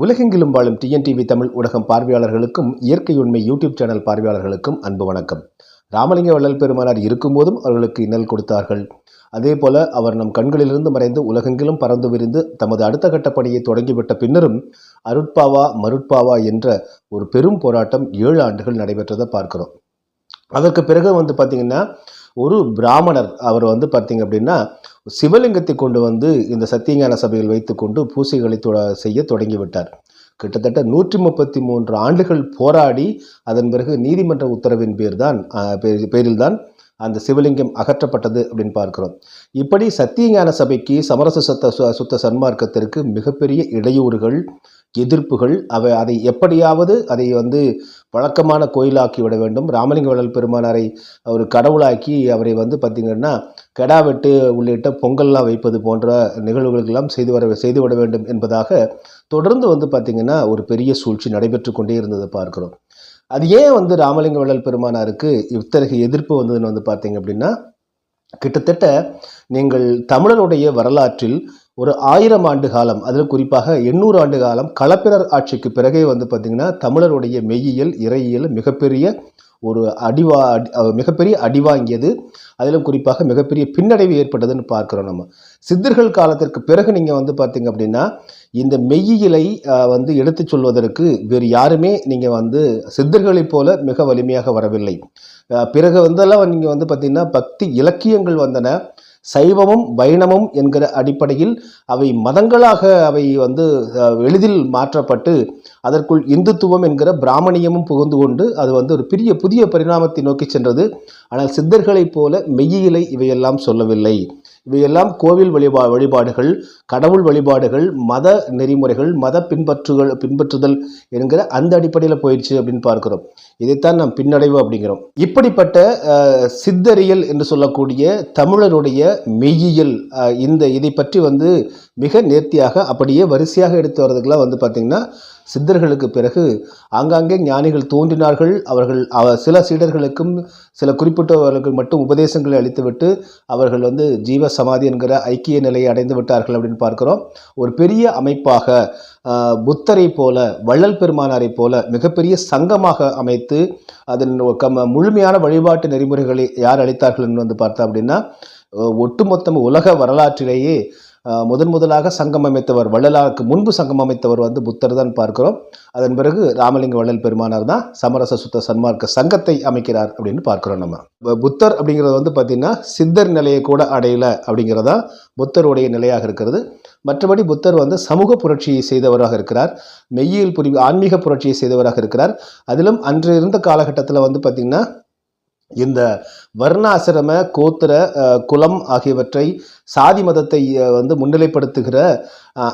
உலகெங்கிலும் வாழும் டிஎன்டிவி தமிழ் ஊடகம் பார்வையாளர்களுக்கும் இயற்கை உண்மை யூடியூப் சேனல் பார்வையாளர்களுக்கும் அன்பு வணக்கம். ராமலிங்க வள்ளல் பெருமானார் இருக்கும்போதும் அவர்களுக்கு இன்னல் கொடுத்தார்கள். அதே போல அவர் நம் கண்களிலிருந்து மறைந்து உலகெங்கிலும் பறந்து விரிந்து தமது அடுத்த கட்ட பணியை தொடங்கிவிட்ட பின்னரும் அருட்பாவா மருட்பாவா என்ற ஒரு பெரும் போராட்டம் ஏழு ஆண்டுகள் நடைபெற்றதை பார்க்கிறோம். அதற்கு பிறகு வந்து பார்த்தீங்கன்னா ஒரு பிராமணர் அவர் வந்து பார்த்திங்க அப்படின்னா சிவலிங்கத்தை கொண்டு வந்து இந்த சத்தியஞான சபையில் வைத்துக்கொண்டு பூசைகளை செய்ய தொடங்கிவிட்டார். கிட்டத்தட்ட நூற்றி முப்பத்தி மூன்று ஆண்டுகள் போராடி அதன் பிறகு நீதிமன்ற உத்தரவின் பேர் தான் பேரில் தான் அந்த சிவலிங்கம் அகற்றப்பட்டது அப்படின்னு பார்க்கிறோம். இப்படி சத்தியஞான சபைக்கு சமரச சத்த சுத்த சன்மார்க்கத்திற்கு மிகப்பெரிய இடையூறுகள் எதிர்ப்புகள் அவை அதை எப்படியாவது அதை வந்து வழக்கமான கோயிலாக்கி விட வேண்டும். ராமலிங்க வள்ளல் பெருமானாரை ஒரு கடவுளாக்கி அவரை வந்து பார்த்திங்கன்னா கெடா வெட்டு உள்ளிட்ட பொங்கல்லாம் வைப்பது போன்ற நிகழ்வுகளுக்கெல்லாம் செய்து வர செய்து விட வேண்டும் என்பதாக தொடர்ந்து வந்து பார்த்திங்கன்னா ஒரு பெரிய சூழ்ச்சி நடைபெற்று கொண்டே இருந்ததை பார்க்கிறோம். அது ஏன் வந்து ராமலிங்க வள்ளல் பெருமானாருக்கு இத்தகைய எதிர்ப்பு வந்ததுன்னு வந்து பார்த்தீங்க அப்படின்னா கிட்டத்தட்ட நீங்கள் தமிழருடைய வரலாற்றில் ஒரு ஆயிரம் ஆண்டு காலம் அதில் குறிப்பாக எண்ணூறு ஆண்டு காலம் களப்பிரர் ஆட்சிக்கு பிறகே வந்து பார்த்திங்கன்னா தமிழருடைய மெய்யியல் இறையியல் மிகப்பெரிய ஒரு அடிவா அடி- வாங்கியது மிகப்பெரிய அடிவாங்கியது அதிலும் குறிப்பாக மிகப்பெரிய பின்னடைவு ஏற்பட்டதுன்னு பார்க்குறோம் நம்ம. சித்தர்கள் காலத்திற்கு பிறகு நீங்கள் வந்து பார்த்தீங்க அப்படின்னா இந்த மெய்யியலை வந்து எடுத்துச் சொல்வதற்கு வேறு யாருமே நீங்கள் வந்து சித்தர்களைப் போல மிக வலிமையாக வரவில்லை. பிறகு வந்தெல்லாம் நீங்கள் வந்து பார்த்திங்கன்னா பக்தி இலக்கியங்கள் வந்தன. சைவமும் வைணமும் என்கிற அடிப்படையில் அவை மதங்களாக அவை வந்து எளிதில் மாற்றப்பட்டு அதற்குள் இந்துத்துவம் என்கிற பிராமணியமும் புகுந்து கொண்டு அது வந்து ஒரு பெரிய புதிய பரிணாமத்தை நோக்கி சென்றது. ஆனால் சித்தர்களைப் போல மெய்யியலை இவையெல்லாம் சொல்லவில்லை. இவையெல்லாம் கோவில் வழிபா வழிபாடுகள் கடவுள் வழிபாடுகள் மத நெறிமுறைகள் மத பின்பற்றுகள் பின்பற்றுதல் என்கிற அந்த அடிப்படையில் போயிடுச்சு அப்படின்னு பார்க்கிறோம். இதைத்தான் நாம் பின்னடைவு அப்படிங்கிறோம். இப்படிப்பட்ட சித்தரியல் என்று சொல்லக்கூடிய தமிழருடைய மெய்யியல் இந்த இதை பற்றி வந்து மிக நேர்த்தியாக அப்படியே வரிசையாக எடுத்து வர்றதுக்கெல்லாம் வந்து பார்த்திங்கன்னா சித்தர்களுக்கு பிறகு ஆங்காங்கே ஞானிகள் தோன்றினார்கள். அவர்கள் அவ சில சீடர்களுக்கும் சில குறிப்பிட்டவர்களுக்கு மட்டும் உபதேசங்களை அளித்துவிட்டு அவர்கள் வந்து ஜீவ சமாதி என்கிற ஐக்கிய நிலையை அடைந்து விட்டார்கள் அப்படின்னு பார்க்கிறோம். ஒரு பெரிய அமைப்பாக புத்தரை போல வள்ளல் பெருமானாரை போல மிகப்பெரிய சங்கமாக அமைத்து அதன் கம் முழுமையான வழிபாட்டு நெறிமுறைகளை யார் அளித்தார்கள் என்று வந்து பார்த்தா அப்படின்னா ஒட்டுமொத்தம் உலக வரலாற்றிலேயே முதன் முதலாக சங்கம் அமைத்தவர் வள்ளலாருக்கு முன்பு சங்கம் அமைத்தவர் வந்து புத்தர் தான் பார்க்கிறோம். அதன் பிறகு ராமலிங்க வள்ளல் பெருமானார் தான் சமரச சுத்த சன்மார்க்க சங்கத்தை அமைக்கிறார் அப்படின்னு பார்க்கிறோம் நம்ம. புத்தர் அப்படிங்கிறது வந்து பார்த்திங்கன்னா சித்தர் நிலையை கூட அடையல அப்படிங்கிறதா புத்தருடைய நிலையாக இருக்கிறது. மற்றபடி புத்தர் வந்து சமூக புரட்சியை செய்தவராக இருக்கிறார். மெய்யியல் புரி ஆன்மீக புரட்சியை செய்தவராக இருக்கிறார். அதிலும் அன்று இருந்த காலகட்டத்தில் வந்து பார்த்திங்கன்னா இந்த வர்ணாசிரம கோத்திர குலம் ஆகியவற்றை சாதி மதத்தை வந்து முன்னிலைப்படுத்துகிற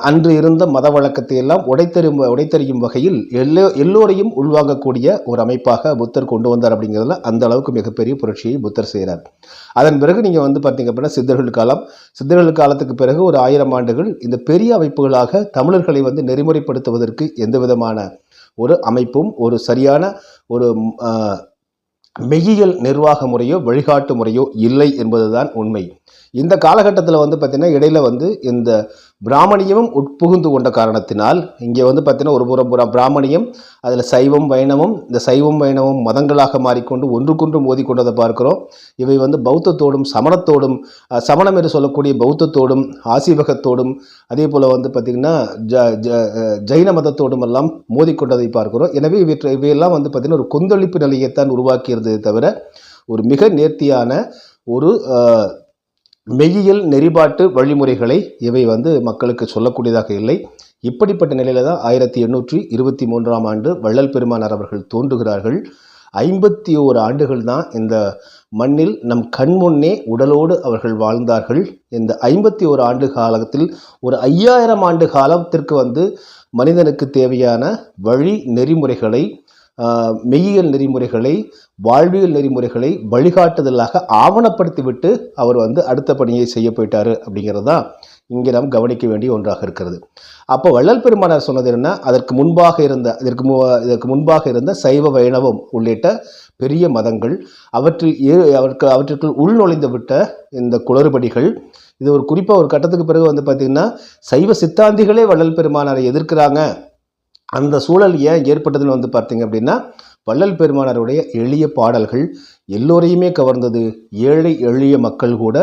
அன்று இருந்த மத வழக்கத்தை எல்லாம் உடைத்தெறியும் உடைத்தெறியும் வகையில் எல்லோ எல்லோரையும் உள்வாங்கக்கூடிய ஒரு அமைப்பாக புத்தர் கொண்டு வந்தார் அப்படிங்கிறதுல அந்த அளவுக்கு மிகப்பெரிய புரட்சியை புத்தர் செய்கிறார் அதன் பிறகு நீங்கள் வந்து பார்த்தீங்க அப்படின்னா சித்தர்கள் காலம் சித்தர்கள் காலத்துக்கு பிறகு ஒரு ஆயிரம் ஆண்டுகள் இந்த பெரிய அமைப்புகளாக தமிழர்களை வந்து நெறிமுறைப்படுத்துவதற்கு எந்த விதமான ஒரு அமைப்பும் ஒரு சரியான ஒரு மெய்யியல் நிர்வாக முறையோ வழிகாட்டு முறையோ இல்லை என்பதுதான் உண்மை. இந்த காலகட்டத்தில் வந்து பார்த்திங்கன்னா இடையில் வந்து இந்த பிராமணியமும் உட்புகுந்து கொண்ட காரணத்தினால் இங்கே வந்து பார்த்திங்கன்னா ஒரு புறம் பிராமணியம் அதில் சைவம் வைணவம் இந்த சைவம் வைணவம் மதங்களாக மாறிக்கொண்டு ஒன்றுக்கொன்று மோதிக்கொண்டதை பார்க்கிறோம். இவை வந்து பௌத்தத்தோடும் சமணத்தோடும் சமணம் என்று சொல்லக்கூடிய பௌத்தத்தோடும் ஆசீவகத்தோடும் அதே போல் வந்து பார்த்திங்கன்னா ஜ ஜ ஜைன மதத்தோடும் எல்லாம் மோதிக்கொண்டதை பார்க்கிறோம். எனவே இவற்றை இவையெல்லாம் வந்து பார்த்திங்கன்னா ஒரு கொந்தளிப்பு நிலையைத்தான் உருவாக்கியிருந்ததை தவிர ஒரு மிக நேர்த்தியான ஒரு மெய்யியல் நெறிபாட்டு வழிமுறைகளை இவை வந்து மக்களுக்கு சொல்லக்கூடியதாக இல்லை. இப்படிப்பட்ட நிலையில தான் ஆயிரத்தி எண்ணூற்றி இருபத்தி மூன்றாம் ஆண்டு வள்ளல் பெருமானார் அவர்கள் தோன்றுகிறார்கள். ஐம்பத்தி ஓரு ஆண்டுகள் தான் இந்த மண்ணில் நம் கண்முன்னே உடலோடு அவர்கள் வாழ்ந்தார்கள். இந்த ஐம்பத்தி ஓரு ஆண்டு காலத்தில் ஒரு ஐயாயிரம் ஆண்டு காலத்திற்கு வந்து மனிதனுக்கு தேவையான வழி நெறிமுறைகளை மெய்யியல் நெறிமுறைகளை வாழ்வியல் நெறிமுறைகளை வழிகாட்டுதலாக ஆவணப்படுத்திவிட்டு அவர் வந்து அடுத்த பணியை செய்ய போயிட்டாரு அப்படிங்கிறது தான் இங்கே நாம் கவனிக்க வேண்டிய ஒன்றாக இருக்கிறது. அப்போ வள்ளல் பெருமானார் சொன்னது என்ன அதற்கு முன்பாக இருந்த இதற்கு மு இதற்கு முன்பாக இருந்த சைவ வைணவம் உள்ளிட்ட பெரிய மதங்கள் அவற்றில் ஏ அவருக்கு அவற்றிற்குள் உள்நுழைந்து விட்ட இந்த குளறுபடிகள் இது ஒரு குறிப்பாக ஒரு கட்டத்துக்கு பிறகு வந்து பார்த்திங்கன்னா சைவ சித்தாந்திகளே வள்ளல் பெருமானாரை எதிர்க்கிறாங்க. அந்த சூழல் ஏன் ஏற்பட்டதுன்னு வந்து பார்த்தீங்க அப்படின்னா வள்ளல் பெருமானாருடைய எளிய பாடல்கள் எல்லோரையுமே கவர்ந்தது. ஏழை எளிய மக்கள் கூட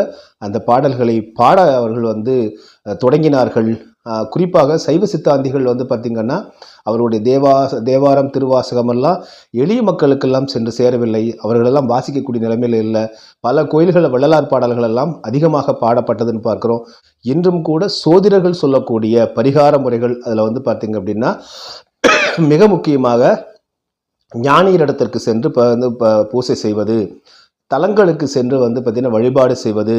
அந்த பாடல்களை பாட அவர்கள் வந்து தொடங்கினார்கள். குறிப்பாக சைவ சித்தாந்திகள் வந்து பார்த்திங்கன்னா அவருடைய தேவாச தேவாரம் திருவாசகமெல்லாம் எளிய மக்களுக்கெல்லாம் சென்று சேரவில்லை. அவர்களெல்லாம் வாசிக்கக்கூடிய நிலைமையில் இல்லை. பல கோயில்களில் வள்ளலார் பாடல்கள் எல்லாம் அதிகமாக பாடப்பட்டதுன்னு பார்க்குறோம். இன்றும் கூட சோதிடர்கள் சொல்லக்கூடிய பரிகார முறைகள் அதில் வந்து பார்த்திங்க அப்படின்னா மிக முக்கியமாக ஞானியரிடத்திற்கு சென்று ப வந்து ப பூசை செய்வது தலங்களுக்கு சென்று வந்து பார்த்திங்கன்னா வழிபாடு செய்வது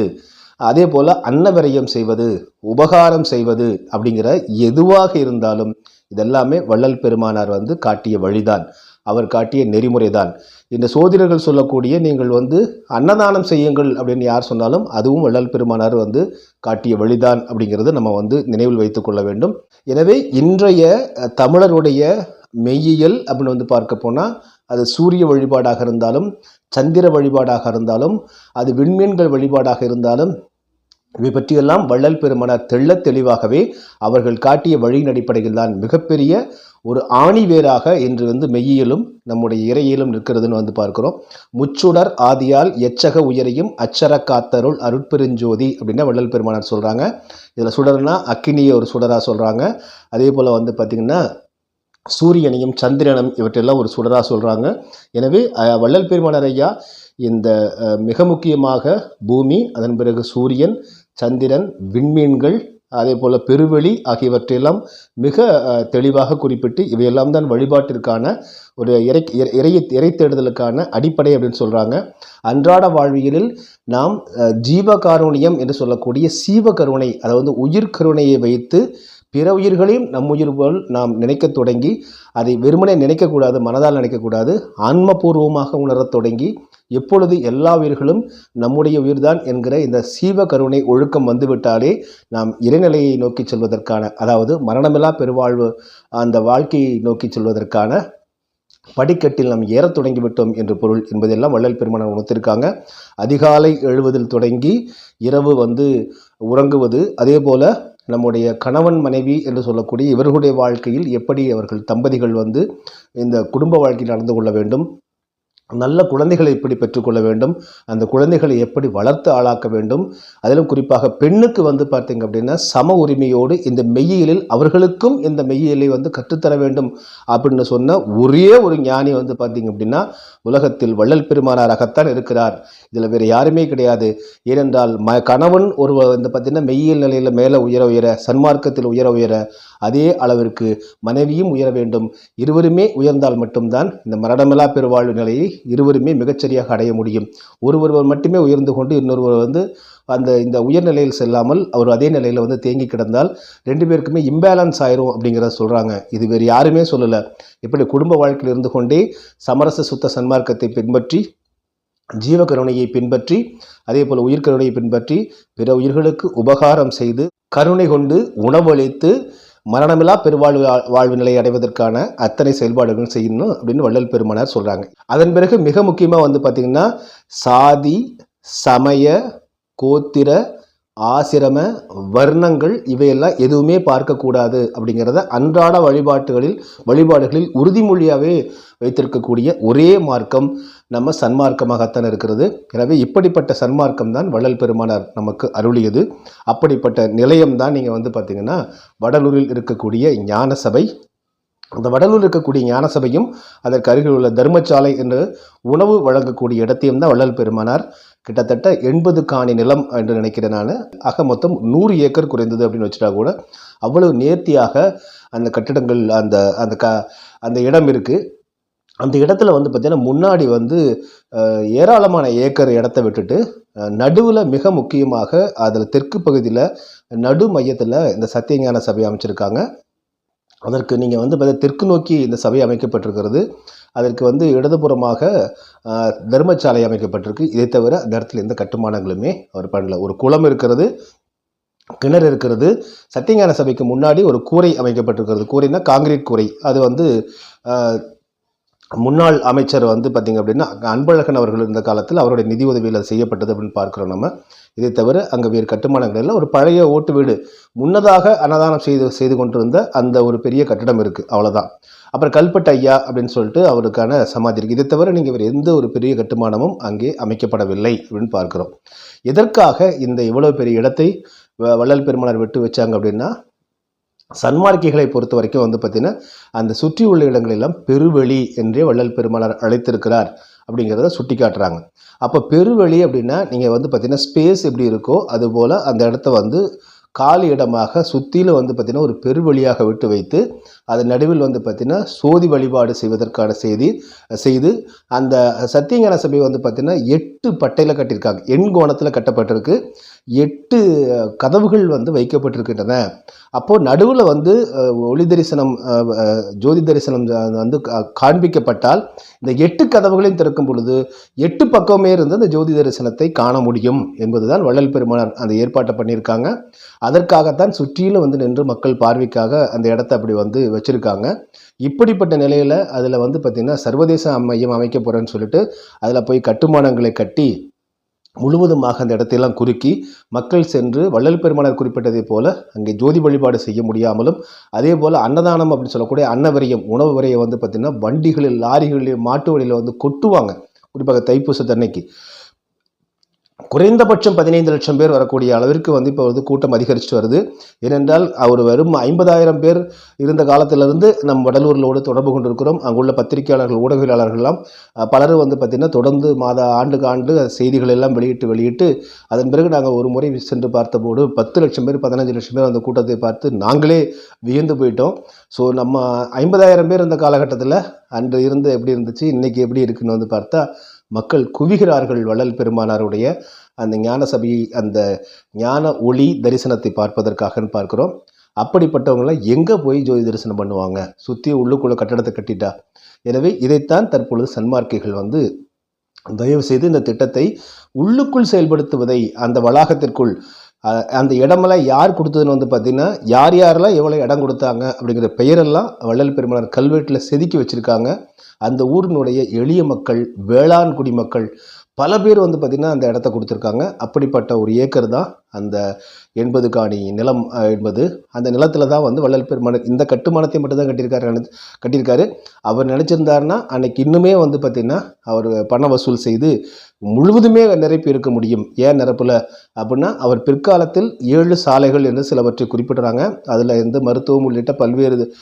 அதே போல் அன்னவிரயம் செய்வது உபகாரம் செய்வது அப்படிங்கிற எதுவாக இருந்தாலும் இதெல்லாமே வள்ளல் பெருமானார் வந்து காட்டிய வழிதான். அவர் காட்டிய நெறிமுறை தான் இந்த சோதிடர்கள் சொல்லக்கூடிய நீங்கள் வந்து அன்னதானம் செய்யுங்கள் அப்படின்னு யார் சொன்னாலும் அதுவும் வள்ளல் பெருமானார் வந்து காட்டிய வழிதான் அப்படிங்கிறது நம்ம வந்து நினைவில் வைத்துக்கொள்ள வேண்டும். எனவே இன்றைய தமிழருடைய மெய்யியல் அப்படின்னு வந்து பார்க்க போனால் அது சூரிய வழிபாடாக இருந்தாலும் சந்திர வழிபாடாக இருந்தாலும் அது விண்மீன்கள் வழிபாடாக இருந்தாலும் இவை பற்றியெல்லாம் வள்ளல் பெருமனார் தெள்ளத் தெளிவாகவே அவர்கள் காட்டிய வழியின் அடிப்படையில் தான் மிகப்பெரிய ஒரு ஆணிவேராக இன்று வந்து மெய்யியலும் நம்முடைய இறையிலும் நிற்கிறதுன்னு வந்து பார்க்கிறோம். முச்சுடர் ஆதியால் எச்சக உயரையும் அச்சர காத்தருள் அருட்பெருஞ்சோதி அப்படின்னா வள்ளல் பெருமானார் சொல்கிறாங்க இதில் சுடர்னா அக்கினியை ஒரு சுடராக சொல்கிறாங்க அதே போல் வந்து பார்த்திங்கன்னா சூரியனையும் சந்திரனும் இவற்றெல்லாம் ஒரு சுடராக சொல்கிறாங்க எனவே வள்ளல் பெருமானார் ஐயா இந்த மிக முக்கியமாக பூமி அதன் பிறகு சூரியன் சந்திரன் விண்மீன்கள் அதே போல் பெருவெளி ஆகியவற்றையெல்லாம் மிக தெளிவாக குறிப்பிட்டு இவையெல்லாம் தான் வழிபாட்டிற்கான ஒரு இறை இறை- இறை இறை தேடுதலுக்கான அடிப்படை அப்படின்னு சொல்கிறாங்க அன்றாட வாழ்வியலில் நாம் ஜீவகாருணியம் என்று சொல்லக்கூடிய சீவகருணை அதாவது உயிர் கருணையை வைத்து பிற உயிர்களையும் நம் உயிர் போல் நாம் நினைக்கத் தொடங்கி அதை வெறுமனே நினைக்கக்கூடாது மனதால் நினைக்கக்கூடாது ஆன்மபூர்வமாக உணரத் தொடங்கி எப்பொழுது எல்லா உயிர்களும் நம்முடைய உயிர்தான் என்கிற இந்த சீவ கருணை ஒழுக்கம் வந்துவிட்டாலே நாம் இறைநிலையை நோக்கி செல்வதற்கான அதாவது மரணமில்லா பெருவாழ்வு அந்த வாழ்க்கையை நோக்கி செல்வதற்கான படிக்கட்டில் நாம் ஏறத் தொடங்கிவிட்டோம் என்று பொருள் என்பதெல்லாம் வள்ளல் பெருமானார் உணர்த்திருக்காங்க. அதிகாலை எழுவதில் தொடங்கி இரவு வந்து உறங்குவது அதே போல நம்முடைய கணவன் மனைவி என்று சொல்லக்கூடிய இவர்களுடைய வாழ்க்கையில் எப்படி அவர்கள் தம்பதிகள் வந்து இந்த குடும்ப வாழ்க்கையில் நடந்து கொள்ள வேண்டும்? நல்ல குழந்தைகளை எப்படி பெற்றுக்கொள்ள வேண்டும்? அந்த குழந்தைகளை எப்படி வளர்த்து ஆளாக்க வேண்டும்? அதிலும் குறிப்பாக பெண்ணுக்கு வந்து பார்த்தீங்க அப்படின்னா சம உரிமையோடு இந்த மெய்யியலில் அவர்களுக்கும் இந்த மெய்யியலை வந்து கற்றுத்தர வேண்டும் அப்படின்னு சொன்ன ஒரே ஒரு ஞானி வந்து பார்த்தீங்க அப்படின்னா உலகத்தில் வள்ளல் பெருமானாராகத்தான் இருக்கிறார். இதில் வேறு யாருமே கிடையாது. ஏனென்றால் ம கணவன் ஒரு வந்து பார்த்தீங்கன்னா மெய்யியல் நிலையில் மேலே உயர உயர சன்மார்க்கத்தில் உயர உயர அதே அளவிற்கு மனைவியும் உயர வேண்டும். இருவருமே உயர்ந்தால் மட்டும்தான் இந்த மரணமில்லா பெருவாழ்வு நிலையை இருவருமே மிகச்சரியாக அடைய முடியும். ஒருவர் மட்டுமே உயர்ந்து கொண்டு இன்னொருவர் வந்து அந்த இந்த உயர்நிலையில் செல்லாமல் அவர் அதே நிலையில் வந்து தேங்கி கிடந்தால் ரெண்டு பேருக்குமே இம்பேலன்ஸ் ஆயிரும் அப்படிங்கிறத சொல்கிறாங்க இது வேறு யாருமே சொல்லலை. இப்படி குடும்ப வாழ்க்கையில் இருந்து கொண்டே சமரச சுத்த சன்மார்க்கத்தை பின்பற்றி ஜீவகருணையை பின்பற்றி அதே போல் உயிர்கருணையை பின்பற்றி பிற உயிர்களுக்கு உபகாரம் செய்து கருணை கொண்டு உணவளித்து மரணமில்லா பெருவாழ்வு வாழ்வு நிலையை அடைவதற்கான அத்தனை செயல்பாடுகளும் செய்யணும் அப்படின்னு வள்ளல் பெருமானார் சொல்கிறாங்க அதன் பிறகு மிக முக்கியமாக வந்து பார்த்திங்கன்னா சாதி சமய கோத்திர ஆசிரம வர்ணங்கள் இவையெல்லாம் எதுவுமே பார்க்கக்கூடாது அப்படிங்கிறத அன்றாட வழிபாட்டுகளில் வழிபாடுகளில் உறுதிமொழியாகவே வைத்திருக்கக்கூடிய ஒரே மார்க்கம் நம்ம சன்மார்க்கமாகத்தான் இருக்கிறது. எனவே இப்படிப்பட்ட சன்மார்க்கம் தான் வள்ளல் பெருமானார் நமக்கு அருளியது. அப்படிப்பட்ட நிலையம் தான் நீங்கள் வந்து பார்த்தீங்கன்னா வடலூரில் இருக்கக்கூடிய ஞான சபை அந்த வடலூர் இருக்கக்கூடிய ஞான சபையும் அதற்கு அருகில் உள்ள தர்மசாலை என்று உணவு வழங்கக்கூடிய இடத்தையும் தான் வள்ளல் பெருமானார் கிட்டத்தட்ட எண்பது காணி நிலம் என்று நினைக்கிறேன் நான். ஆக மொத்தம் நூறு ஏக்கர் குறைந்தது அப்படின்னு வச்சுட்டா கூட அவ்வளவு நேர்த்தியாக அந்த கட்டிடங்கள் அந்த அந்த க அந்த இடம் இருக்குது அந்த இடத்துல வந்து பார்த்திங்கன்னா முன்னாடி வந்து ஏராளமான ஏக்கர் இடத்த விட்டுட்டு நடுவில் மிக முக்கியமாக அதில் தெற்கு பகுதியில் நடு மையத்தில் இந்த சத்தியஞான சபை அமைச்சிருக்காங்க. அதற்கு நீங்கள் வந்து பார்த்தீங்கன்னா தெற்கு நோக்கி இந்த சபை அமைக்கப்பட்டிருக்கிறது. அதற்கு வந்து இடதுபுறமாக தர்மசாலை அமைக்கப்பட்டிருக்கு. இதை தவிர அந்த இடத்துல எந்த கட்டுமானங்களுமே அவர் பண்ணல. ஒரு குளம் இருக்கிறது கிணறு இருக்கிறது. சத்தியஞான சபைக்கு முன்னாடி ஒரு கூரை அமைக்கப்பட்டிருக்கிறது. கூரைனா காங்கிரீட் கூரை. அது வந்து முன்னாள் அமைச்சர் வந்து பார்த்திங்க அப்படின்னா அன்பழகன் அவர்கள் இருந்த காலத்தில் அவருடைய நிதி உதவியில் செய்யப்பட்டது அப்படின்னு பார்க்குறோம் நம்ம. இதை தவிர அங்கே வேறு கட்டுமானங்கள் ஒரு பழைய ஓட்டு வீடு. முன்னதாக அன்னதானம் செய்து செய்து கொண்டிருந்த அந்த ஒரு பெரிய கட்டிடம் இருக்குது அவ்வளோதான் அப்புறம் கல்பட்டு ஐயா அப்படின்னு சொல்லிட்டு அவருக்கான சமாதி இருக்குது இதை தவிர நீங்கள் வேறு எந்த ஒரு பெரிய கட்டுமானமும் அங்கே அமைக்கப்படவில்லை அப்படின்னு பார்க்குறோம். எதற்காக இந்த இவ்வளோ பெரிய இடத்தை வ- வள்ளல் பெருமானார் விட்டு வச்சாங்க அப்படின்னா சன்மார்க்கிகளை பொறுத்த வரைக்கும் வந்து பார்த்தீங்கன்னா அந்த சுற்றி உள்ள இடங்களெல்லாம் பெருவெளி என்றே வள்ளல் பெருமானார் அழைத்திருக்கிறார் அப்படிங்கிறத சுட்டி காட்டுறாங்க. அப்போ பெருவெளி அப்படின்னா நீங்கள் வந்து பார்த்தீங்கன்னா ஸ்பேஸ் எப்படி இருக்கோ அதுபோல் அந்த இடத்த வந்து காலி இடமாக சுற்றிலும் வந்து பார்த்தீங்கன்னா ஒரு பெருவழியாக விட்டு வைத்து அதன் நடுவில் வந்து பார்த்திங்கன்னா சோதி வழிபாடு செய்வதற்கான செய்தி செய்து அந்த சத்தியஞான சபை வந்து பார்த்திங்கன்னா எட்டு பட்டையில் கட்டியிருக்காங்க. எண் கோணத்தில் கட்டப்பட்டிருக்கு. எட்டு கதவுகள் வந்து வைக்கப்பட்டிருக்கின்றன. அப்போது நடுவில் வந்து ஒளி தரிசனம் ஜோதி தரிசனம் வந்து கா- காண்பிக்கப்பட்டால் இந்த எட்டு கதவுகளையும் திறக்கும் பொழுது எட்டு பக்கமே இருந்து அந்த ஜோதி தரிசனத்தை காண முடியும் என்பதுதான் வள்ளல் பெருமானார் அந்த ஏற்பாட்டை பண்ணியிருக்காங்க. அதற்காகத்தான் சுற்றிலும் வந்து நின்று மக்கள் பார்வைக்காக அந்த இடத்த அப்படி வந்து வச்சுருக்காங்க. இப்படிப்பட்ட நிலையில் அதில் வந்து பார்த்திங்கன்னா சர்வதேச மையம் அமைக்க போகிறேன்னு சொல்லிட்டு அதில் போய் கட்டுமானங்களை கட்டி முழுவதுமாக அந்த இடத்தையெல்லாம் குறுக்கி மக்கள் சென்று வள்ளல் பெருமானார் குறிப்பிட்டதைப் போல அங்கே ஜோதி வழிபாடு செய்ய முடியாமலும் அதே போல் அன்னதானம் அப்படின்னு சொல்லக்கூடிய அன்னவரியம் உணவு வரையை வந்து பார்த்திங்கன்னா வண்டிகளில் லாரிகளில் மாட்டு வழியில் வந்து கொட்டுவாங்க. குறிப்பாக தைப்பூசத்தன்னைக்கு. குறைந்தபட்சம் பதினைந்து லட்சம் பேர் வரக்கூடிய அளவிற்கு வந்து இப்போ வந்து கூட்டம் அதிகரித்து வருது. ஏனென்றால் அவர் வெறும் ஐம்பதாயிரம் பேர் இருந்த காலத்திலிருந்து நம் வடலூரிலோடு தொடர்பு கொண்டிருக்கிறோம். அங்குள்ள பத்திரிகையாளர்கள் ஊடகவியலாளர்கள்லாம் அஹ், பலரும் வந்து பார்த்திங்கன்னா தொடர்ந்து மாத ஆண்டுக்கு ஆண்டு செய்திகள் எல்லாம் வெளியிட்டு வெளியிட்டு அதன் பிறகு நாங்கள் ஒரு முறை சென்று பார்த்தபோது பத்து லட்சம் பேர் பதினஞ்சு லட்சம் பேர் அந்த கூட்டத்தை பார்த்து நாங்களே வியந்து போயிட்டோம். ஸோ நம்ம ஐம்பதாயிரம் பேர் இந்த காலகட்டத்தில் அன்று இருந்து எப்படி இருந்துச்சு இன்றைக்கி எப்படி இருக்குன்னு வந்து பார்த்தா மக்கள் குவிகிறார்கள் வள்ளல் பெருமானாருடைய அந்த ஞான சபையை அந்த ஞான ஒளி தரிசனத்தை பார்ப்பதற்காகன்னு பார்க்குறோம். அப்படிப்பட்டவங்களாம் எங்கே போய் ஜோதி தரிசனம் பண்ணுவாங்க? சுற்றி உள்ளுக்குள்ள கட்டடத்தை கட்டிட்டா? எனவே இதைத்தான் தற்பொழுது சன்மார்க்கைகள் வந்து தயவு செய்து இந்த திட்டத்தை உள்ளுக்குள் செயல்படுத்துவதை அந்த வளாகத்திற்குள் அந்த இடமெல்லாம் யார் கொடுத்ததுன்னு வந்து பார்த்தீங்கன்னா யார் யாரெல்லாம் எவ்வளோ இடம் கொடுத்தாங்க அப்படிங்கிற பெயரெல்லாம் வள்ளல் பெருமானார் கல்வெட்டில் செதுக்கி வச்சுருக்காங்க. அந்த ஊரினுடைய எளிய மக்கள் வேளாண் குடிமக்கள் பல பேர் வந்து பார்த்திங்கன்னா அந்த இடத்த கொடுத்துருக்காங்க. அப்படிப்பட்ட ஒரு ஏக்கர் தான் அந்த எண்பது காணி நிலம் என்பது. அந்த நிலத்தில் தான் வந்து வள்ளல் மன இந்த கட்டுமானத்தை மட்டும்தான் கட்டியிருக்காரு நினைச்சு- கட்டியிருக்காரு. அவர் நினச்சிருந்தாருன்னா அன்னைக்கு இன்னுமே வந்து பார்த்திங்கன்னா அவர் பண வசூல் செய்து முழுவதுமே நிரப்பி இருக்க முடியும். ஏன் நிரப்பில்? அப்படின்னா அவர் பிற்காலத்தில் ஏழு சாலைகள் என்று சிலவற்றை குறிப்பிடுறாங்க. அதில் இருந்து மருத்துவம் உள்ளிட்ட பல்வேறு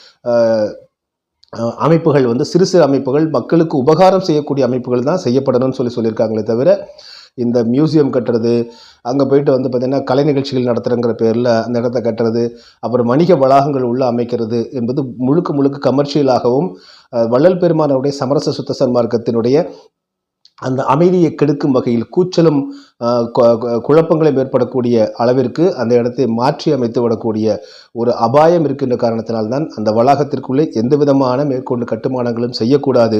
அமைப்புகள் வந்து சிறு சிறு அமைப்புகள் மக்களுக்கு உபகாரம் செய்யக்கூடிய அமைப்புகள் தான் செய்யப்படணும்னு சொல்லி சொல்லியிருக்காங்களே தவிர இந்த மியூசியம் கட்டுறது அங்கே போயிட்டு வந்து பார்த்திங்கன்னா கலை நிகழ்ச்சிகள் நடத்துகிறங்கிற பேரில் அந்த இடத்த கட்டுறது அப்புறம் வணிக வளாகங்கள் உள்ள அமைக்கிறது என்பது முழுக்க முழுக்க கமர்ஷியலாகவும் வள்ளல் பெருமானவுடைய சமரச சுத்த சன்மார்க்கத்தினுடைய அந்த அமைதியை கெடுக்கும் வகையில் கூச்சலும் குழப்பங்களும் ஏற்படக்கூடிய அளவிற்கு அந்த இடத்தை மாற்றி அமைத்து விடக்கூடிய ஒரு அபாயம் இருக்கின்ற காரணத்தினால்தான் அந்த வளாகத்திற்குள்ளே எந்த விதமான மேற்கொண்டு கட்டுமானங்களும் செய்யக்கூடாது.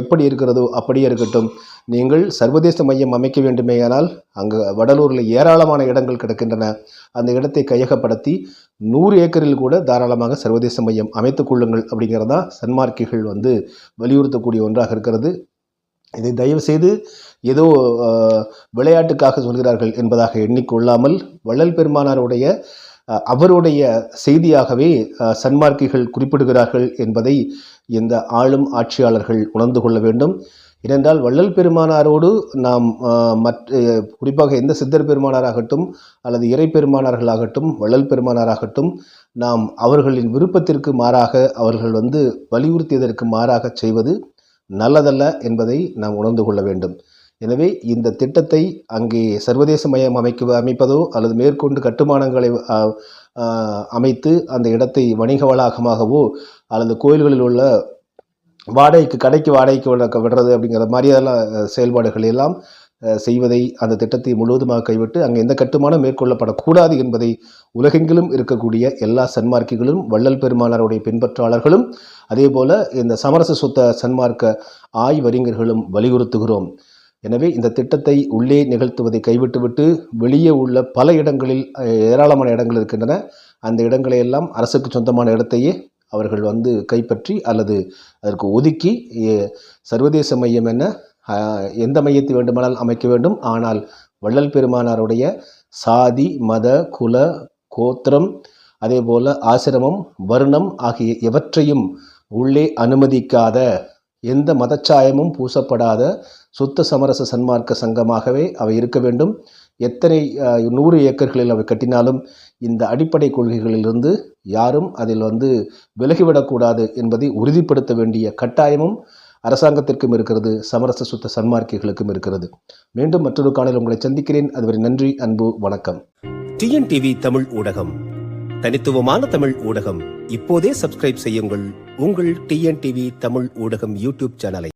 எப்படி இருக்கிறதோ அப்படியே இருக்கட்டும். நீங்கள் சர்வதேச மையம் அமைக்க வேண்டுமேயானால் அங்கு வடலூரில் ஏராளமான இடங்கள் கிடக்கின்றன. அந்த இடத்தை கையகப்படுத்தி நூறு ஏக்கரில் கூட தாராளமாக சர்வதேச மையம் அமைத்துக் கொள்ளுங்கள் அப்படிங்கிறதா சன்மார்க்கிகள் வந்து வலியுறுத்தக்கூடிய ஒன்றாக இருக்கிறது. இதை தயவுசெய்து ஏதோ விளையாட்டுக்காக சொல்கிறார்கள் என்பதாக எண்ணிக்கொள்ளாமல் வள்ளல் பெருமானாருடைய அவருடைய செய்தியாகவே சன்மார்க்கிகள் குறிப்பிடுகிறார்கள் என்பதை இந்த ஆளும் ஆட்சியாளர்கள் உணர்ந்து கொள்ள வேண்டும். ஏனென்றால் வள்ளல் பெருமானாரோடு நாம் மற்ற குறிப்பாக எந்த சித்தர் பெருமானாராகட்டும் அல்லது இறை பெருமானார்களாகட்டும் வள்ளல் பெருமானாராகட்டும் நாம் அவர்களின் விருப்பத்திற்கு மாறாக அவர்கள் வந்து வலியுறுத்தியதற்கு மாறாக செய்வது நல்லதல்ல என்பதை நாம் உணர்ந்து கொள்ள வேண்டும். எனவே இந்த திட்டத்தை அங்கே சர்வதேச மையம் அமைக்க அமைப்பதோ அல்லது மேற்கொண்டு கட்டுமானங்களை அமைத்து அந்த இடத்தை வணிக வளாகமாகவோ அல்லது கோயில்களில் உள்ள வாடகைக்கு கடைக்கு வாடகைக்கு விட விடுறது அப்படிங்கிற மாதிரியெல்லாம் செயல்பாடுகள் எல்லாம் செய்வதை அந்த திட்டத்தை முழுவதுமாக கைவிட்டு அங்கே எந்த கட்டுமானம் மேற்கொள்ளப்படக்கூடாது என்பதை உலகெங்கிலும் இருக்கக்கூடிய எல்லா சன்மார்க்கிகளும் வள்ளல் பெருமானாருடைய பின்பற்றாளர்களும் அதேபோல இந்த சமரச சுத்த சன்மார்க்க ஆய்வறிஞர்களும் வலியுறுத்துகிறோம். எனவே இந்த திட்டத்தை உள்ளே நிகழ்த்துவதை கைவிட்டுவிட்டு வெளியே உள்ள பல இடங்களில் ஏராளமான இடங்கள் இருக்கின்றன. அந்த இடங்களை எல்லாம் அரசுக்கு சொந்தமான இடத்தையே அவர்கள் வந்து கைப்பற்றி அல்லது அதற்கு ஒதுக்கி சர்வதேச மையம் என்ன எந்த மையத்தை வேண்டுமானால் அமைக்க வேண்டும். ஆனால் வள்ளல் பெருமானாருடைய சாதி மத குல கோத்திரம் அதே போல் ஆசிரமம் வருணம் ஆகிய எவற்றையும் உள்ளே அனுமதிக்காத எந்த மதச்சாயமும் பூசப்படாத சுத்த சமரச சன்மார்க்க சங்கமாகவே அவை இருக்க வேண்டும். எத்தனை நூறு ஏக்கர்களில் அவை கட்டினாலும் இந்த அடிப்படை கொள்கைகளிலிருந்து யாரும் அதில் வந்து விலகிவிடக்கூடாது என்பதை உறுதிப்படுத்த வேண்டிய கட்டாயமும் அரசாங்கத்திற்கும் இருக்கிறது சமரச சுத்த சன்மார்க்கிகளுக்கும் இருக்கிறது. மீண்டும் மற்றொரு காலையில் உங்களை சந்திக்கிறேன். அதுவரை நன்றி அன்பு வணக்கம். டிஎன்டிவி தமிழ் ஊடகம். தனித்துவமான தமிழ் ஊடகம். இப்போதே சப்ஸ்கிரைப் செய்யுங்கள். உங்கள் டிஎன்டிவி தமிழ் ஊடகம் யூடியூப் சேனலை.